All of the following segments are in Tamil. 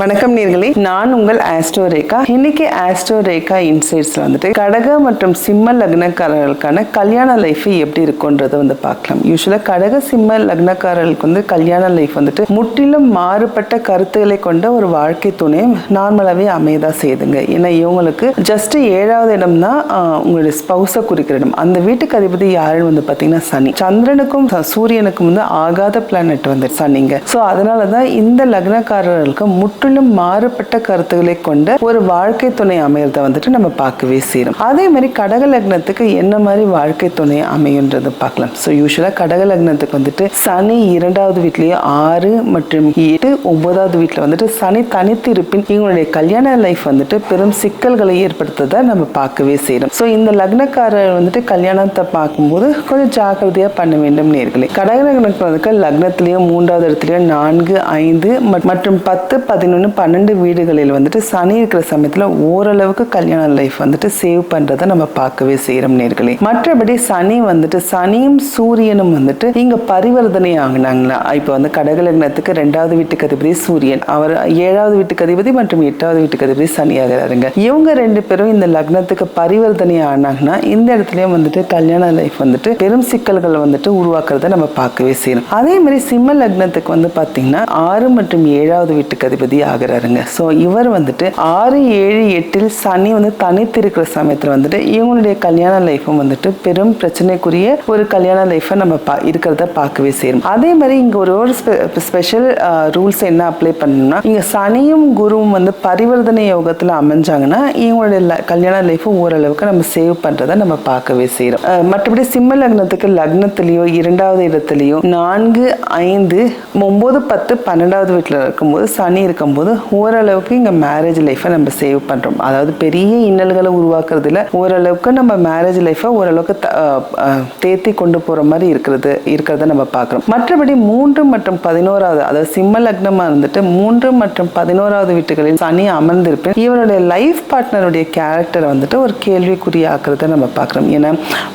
வணக்கம் நேர்களே. நான் உங்கள் ஆஸ்ட்ரோ ரேகா. இன்னைக்கு ஆஸ்ட்ரோ ரேகா இன்சைட்ஸ்ல வந்துட்டு கடக மற்றும் சிம்ம லக்னக்காரர்களுக்கான கல்யாண லைஃப் எப்படி இருக்கும்ன்றத வந்து பார்க்கலாம். யூஸ்வலா கடக சிம்ம லக்னக்காரர்களுக்கு வந்து கல்யாண லைஃப் வந்துட்டு முற்றிலும் மாறுபட்ட கருத்துக்களை கொண்ட ஒரு வாழ்க்கை துணை நார்மலாகவே அமையதா செய்யுதுங்க. ஏன்னா இவங்களுக்கு ஜஸ்ட் ஏழாவது இடம் தான் உங்களுடைய ஸ்பௌஸை குறிக்கிற இடம். அந்த வீட்டுக்கு அதிபதி யாருன்னு வந்து பார்த்தீங்கன்னா சனி. சந்திரனுக்கும் சூரியனுக்கும் வந்து ஆகாத பிளானட் வந்து சனிங்க. ஸோ அதனால தான் இந்த லக்னக்காரர்களுக்கு முற்று முற்றிலும் மாறுபட்ட கருத்துக்களை கொண்ட ஒரு வாழ்க்கை துணை அமையறத வந்துட்டு நம்ம பார்க்கவே செய்யறோம் அதே மாதிரி கடக லக்னத்துக்கு என்ன மாதிரி வாழ்க்கை துணை அமையுன்றது பார்க்கலாம். ஸோ யூஸ்வலாக கடக லக்னத்துக்கு வந்துட்டு சனி இரண்டாவது வீட்லேயே ஆறு மற்றும் எட்டு ஒன்பதாவது வீட்டில் வந்துட்டு சனி தனித்து இருப்பின் இவங்களுடைய கல்யாண லைஃப் வந்துட்டு பெரும் சிக்கல்களை ஏற்படுத்ததை நம்ம பார்க்கவே செய்யறோம் ஸோ இந்த லக்னக்காரர் வந்துட்டு கல்யாணத்தை பார்க்கும்போது கொஞ்சம் ஜாக்கிரதையா பண்ண வேண்டும் நேர்களே. கடக லக்னத்துக்கு லக்னத்திலேயும் மூன்றாவது இடத்துலயும் நான்கு ஐந்து மற்றும் பத்து பதினொன்று பன்னெண்டு வீடுகளில் வந்துட்டு சனி இருக்கிற சமயத்தில் ஓரளவுக்கு கல்யாண லைஃப் வந்துட்டு சேவ் பண்றதை நம்ம பார்க்கவே செய்கிறோம் நேர்களே. மற்றபடி சனி வந்துட்டு சனியும் சூரியனும் வந்துட்டு இங்க பரிவர்த்தனை ஆகினாங்களா? இப்போ வந்து கடகலக்னத்துக்கு ரெண்டாவது வீட்டுக்கு அதிபதி சூரியன் அவர் ஏழாவது வீட்டுக்கு அதிபதி மற்றும் எட்டாவது வீட்டுக்கு அதிபதி சனி ஆகிறாருங்க. இவங்க ரெண்டு பேரும் இந்த லக்னத்துக்கு பரிவர்த்தனை ஆனாங்கன்னா இந்த இடத்துலயும் வந்துட்டு கல்யாண லைஃப் வந்துட்டு பெரும் சிக்கல்கள் வந்துட்டு உருவாக்குறத நம்ம பார்க்கவே செய்யணும் அதே மாதிரி சிம்ம லக்னத்துக்கு வந்து பார்த்தீங்கன்னா ஆறு மற்றும் ஏழாவது வீட்டுக்கு அதிபதி ஆகிறாருங்க. ஸோ இவர் வந்துட்டு ஆறு ஏழு எட்டில் சனி வந்து தனித்து இருக்கிற சமயத்தில் வந்துட்டு இவங்களுடைய கல்யாண லைஃப்பும் வந்துட்டு பெரும் பிரச்சனைக்குரிய ஒரு கல்யாண லைஃப்பை நம்ம பா இருக்கிறத பார்க்கவே செய்யணும் அதே மாதிரி இங்க ஒரு ஒரு ஸ்பெஷல் ரூல்ஸ் என்ன அப்ளை பண்ணணும்னா இங்கே சனியும் குருவும் வந்து பரிவர்த்தனை யோகத்தில் அமைஞ்சாங்கன்னா இவங்களுடைய கல்யாண லைஃப் ஓரளவுக்கு நம்ம சேவ் பண்றதை நம்ம பார்க்கவே செய்யறோம் மற்றபடி சிம்ம லக்னத்துக்கு லக்னத்திலேயோ இரண்டாவது இடத்துலயோ நான்கு ஐந்து ஒம்பது பத்து பன்னெண்டாவது வீட்டில் இருக்கும்போது சனி பார்க்கும்போது ஓரளவுக்கு இங்கே மேரேஜ் லைஃப்பை நம்ம சேவ் பண்ணுறோம் அதாவது பெரிய இன்னல்களை உருவாக்குறதுல ஓரளவுக்கு நம்ம மேரேஜ் லைஃப்பை ஓரளவுக்கு தேத்தி கொண்டு போகிற மாதிரி இருக்கிறது இருக்கிறத நம்ம பார்க்குறோம். மற்றபடி மூன்று மற்றும் பதினோராவது அதாவது சிம்ம லக்னமாக இருந்துட்டு மூன்று மற்றும் பதினோராவது வீட்டுகளில் சனி அமர்ந்திருப்பேன் இவருடைய லைஃப் பார்ட்னருடைய கேரக்டரை வந்துட்டு ஒரு கேள்விக்குறியாக்குறத நம்ம பார்க்குறோம். ஏன்னா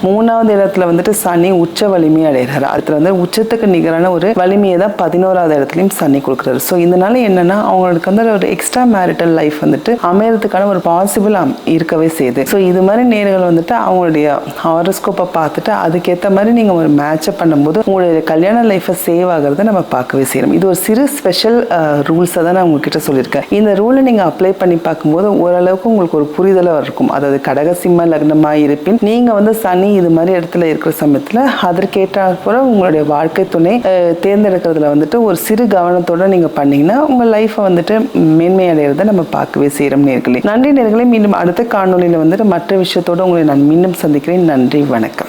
மூணாவது இடத்துல வந்துட்டு சனி உச்ச வலிமை அடைகிறார். அதில் வந்து உச்சத்துக்கு நிகரான ஒரு வலிமையை தான் பதினோராவது இடத்துலையும் சனி கொடுக்குறாரு. ஸோ இதனால என்னன்னா அவங்களுக்கு வந்து ஒரு எக்ஸ்ட்ரா மேரிட்டல் லைஃப் வந்துட்டு அமையறதுக்கான ஒரு பாசிபிள் இருக்கவே செய்யுது. ஸோ இது மாதிரி நேர்கள் வந்துட்டு அவங்களுடைய ஹாரோஸ்கோப்பை பார்த்துட்டு அதுக்கேற்ற மாதிரி நீங்கள் ஒரு மேட்சை பண்ணும்போது உங்களுடைய கல்யாண லைஃப்பை சேவ் ஆகிறத நம்ம பார்க்கவே செய்யணும் இது ஒரு சிறு ஸ்பெஷல் ரூல்ஸை தான் நான் உங்ககிட்ட சொல்லியிருக்கேன். இந்த ரூலை நீங்கள் அப்ளை பண்ணி பார்க்கும்போது ஓரளவுக்கு உங்களுக்கு ஒரு புரிதலாக இருக்கும். அதாவது கடகசிம்ம லக்னமாக இருப்பின் நீங்கள் வந்து சனி இது மாதிரி இடத்துல இருக்கிற சமயத்தில் அதற்கேற்றாற் உங்களுடைய வாழ்க்கை துணை தேர்ந்தெடுக்கிறதுல வந்துட்டு ஒரு சிறு கவனத்தோட நீங்கள் பண்ணீங்கன்னா உங்கள் லைஃப்பை வந்து வந்துட்டு மேன்மை அடைகிறத நம்ம பார்க்கவே செய்கிறோம் நேர்களே. நன்றி நேர்களை மீண்டும் அடுத்த காணொலியில் வந்துட்டு மற்ற விஷயத்தோட உங்களை நான் மீண்டும் சந்திக்கிறேன். நன்றி வணக்கம்.